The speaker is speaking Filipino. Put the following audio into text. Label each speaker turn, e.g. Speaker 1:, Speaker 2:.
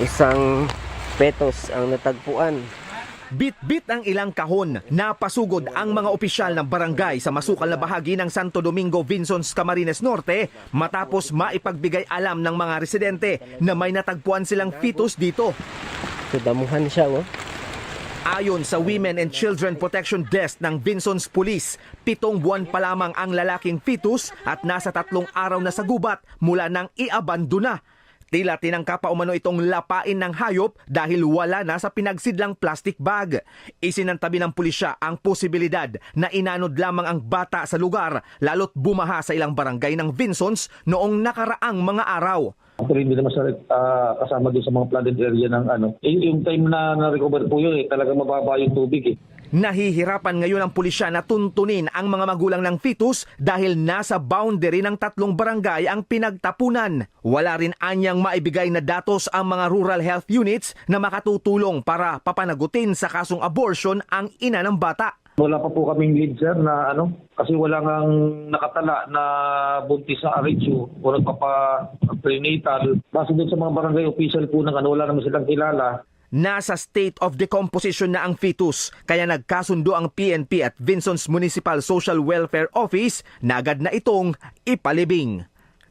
Speaker 1: Isang petos ang natagpuan.
Speaker 2: Bit-bit ang ilang kahon, napasugod ang mga opisyal ng barangay sa masukal na bahagi ng Santo Domingo, Vinsons, Camarines Norte matapos maipagbigay alam ng mga residente na may natagpuan silang fetus dito.
Speaker 1: Damuhan siya, oh.
Speaker 2: Ayon sa Women and Children Protection Desk ng Vinsons Police, pitong buwan pa lamang ang lalaking fetus at nasa tatlong araw na sa gubat mula nang iabandona. Tila tinangka pa umano itong lapain ng hayop dahil wala na sa pinagsidlang plastic bag. Isinantabi ng pulisya ang posibilidad na inanod lamang ang bata sa lugar lalo't bumaha sa ilang barangay ng Vinsons noong nakaraang mga araw.
Speaker 3: Actually, hindi naman siya ah, kasama din sa mga flooded area ng ano. Eh, yung time na na-recover po yun, eh, talaga mababa yung tubig eh.
Speaker 2: Nahihirapan ngayon ang pulisya na tuntunin ang mga magulang ng fetus dahil nasa boundary ng tatlong barangay ang pinagtapunan. Wala rin anyang maibigay na datos ang mga rural health units na makatutulong para papanagutin sa kasong abortion ang ina ng bata.
Speaker 3: Wala pa po kaming lead sir na ano, kasi wala ngang nakatala na buntis sa RHU o nagpapa-prenatal. Base doon sa mga barangay official po ng ano, wala naman silang kilala.
Speaker 2: Nasa state of decomposition na ang fetus kaya nagkasundo ang PNP at Vinsons Municipal Social Welfare Office na agad na itong ipalibing.